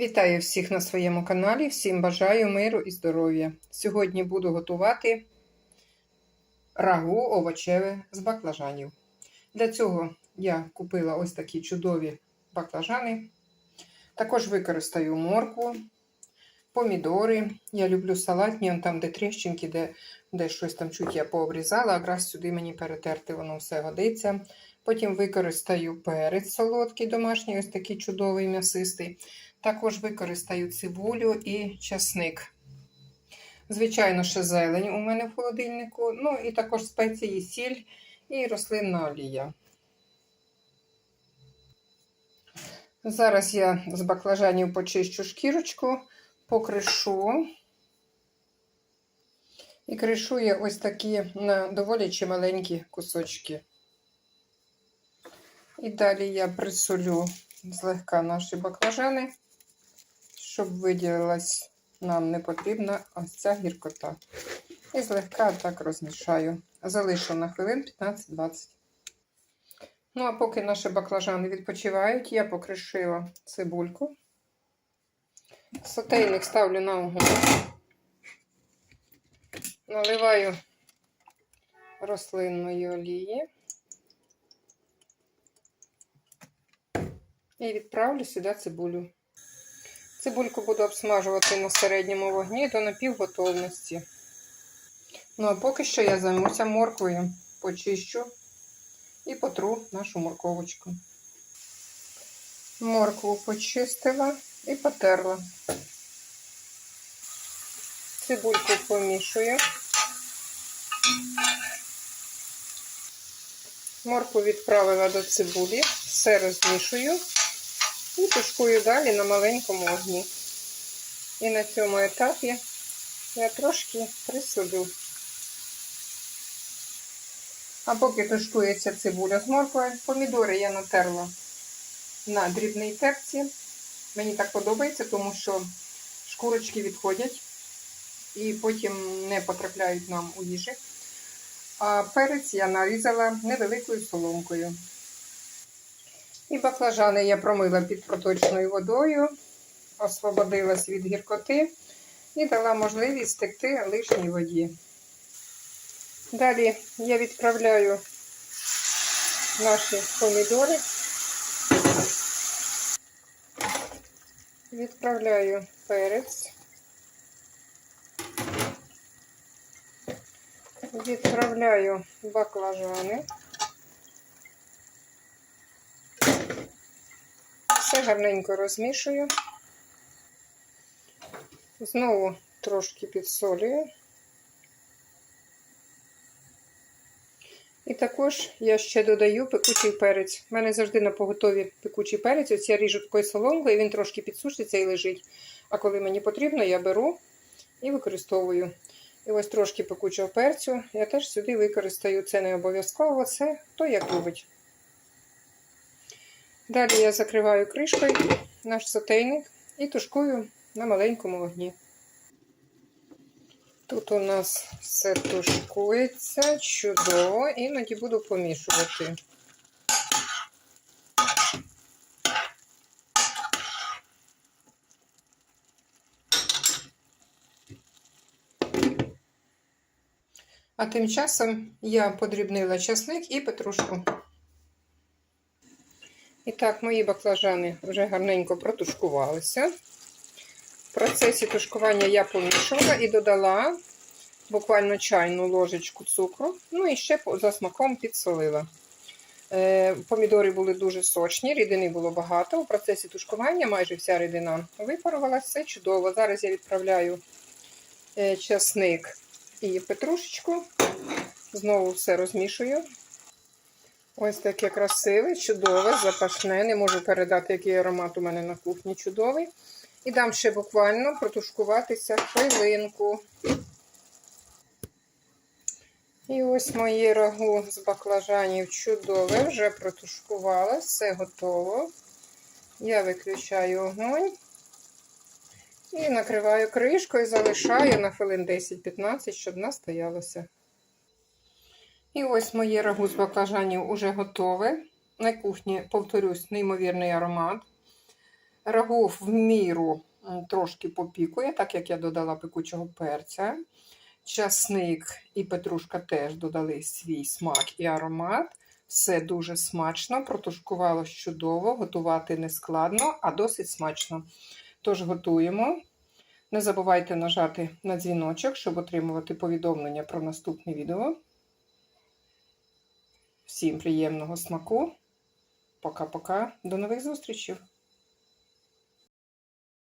Вітаю всіх на своєму каналі. Всім бажаю миру і здоров'я. Сьогодні буду готувати рагу овочеве з баклажанів. Для цього я купила ось такі чудові баклажани. Також використаю моркву, помідори. Я люблю салатні, там, де тріщинки, де, де щось там чуть я пообрізала, якраз сюди мені перетерти, воно все годиться. Потім використаю перець солодкий, домашній, ось такий чудовий м'ясистий. Також використаю цибулю і часник. Звичайно, ще зелень у мене в холодильнику. Ну і також спеції, сіль і рослинна олія. Зараз я з баклажанів почищу шкірочку, покришу. І кришу я ось такі на доволі чималенькі кусочки. І далі я присолю злегка наші баклажани, щоб виділилась нам не потрібна ось ця гіркота. І злегка так розмішаю. Залишу на хвилин 15-20. Ну, а поки наші баклажани відпочивають, я покришила цибульку. Сотейник ставлю на огонь. Наливаю рослинної олії. І відправлю сюди цибулю. Цибульку буду обсмажувати на середньому вогні до напівготовності. Ну, а поки що я займуся морквою, почищу і потру нашу морковочку. Моркву почистила і потерла. Цибульку помішую. Моркву відправила до цибулі, все розмішую. І тушкую далі на маленькому огні. І на цьому етапі я трошки присолю. А поки тушкується цибуля з морквою, помідори я натерла на дрібній терці. Мені так подобається, тому що шкурочки відходять і потім не потрапляють нам у їжі. А перець я нарізала невеликою соломкою. І баклажани я промила під проточною водою, освободилась від гіркоти і дала можливість стекти лишній воді. Далі я відправляю наші помідори, відправляю перець, відправляю баклажани. Все гарненько розмішую. Знову трошки підсолюю. І також я ще додаю пекучий перець. У мене завжди на поготові пекучий перець. Ось я ріжу такою соломкою, він трошки підсушиться і лежить. А коли мені потрібно, я беру і використовую. І ось трошки пекучого перцю я теж сюди використаю. Це не обов'язково, це хто як любить. Далі я закриваю кришкою наш сотейник і тушкую на маленькому вогні. Тут у нас все тушкується чудово, іноді буду помішувати. А тим часом я подрібнила часник і петрушку. І так, мої баклажани вже гарненько протушкувалися. В процесі тушкування я помішала і додала буквально чайну ложечку цукру, ну і ще за смаком підсолила. Е, помідори були дуже сочні, рідини було багато. У процесі тушкування майже вся рідина випарувалася, все чудово. Зараз я відправляю е, часник і петрушечку, знову все розмішую. Ось таке красиве, чудове, запашне. Не можу передати, який аромат у мене на кухні чудовий. І дам ще буквально протушкуватися хвилинку. І ось моє рагу з баклажанів чудове, вже протушкувала, все готово. Я виключаю огонь і накриваю кришкою, залишаю на хвилин 10-15, щоб настоялося. І ось моє рагу з баклажанів уже готове. На кухні, повторюсь, неймовірний аромат. Рагу в міру трошки попікує, так як я додала пекучого перця. Часник і петрушка теж додали свій смак і аромат. Все дуже смачно, протушкувало чудово, готувати не складно, а досить смачно. Тож готуємо. Не забувайте нажати на дзвіночок, щоб отримувати повідомлення про наступне відео. Всім приємного смаку! Пока-пока, до нових зустрічей!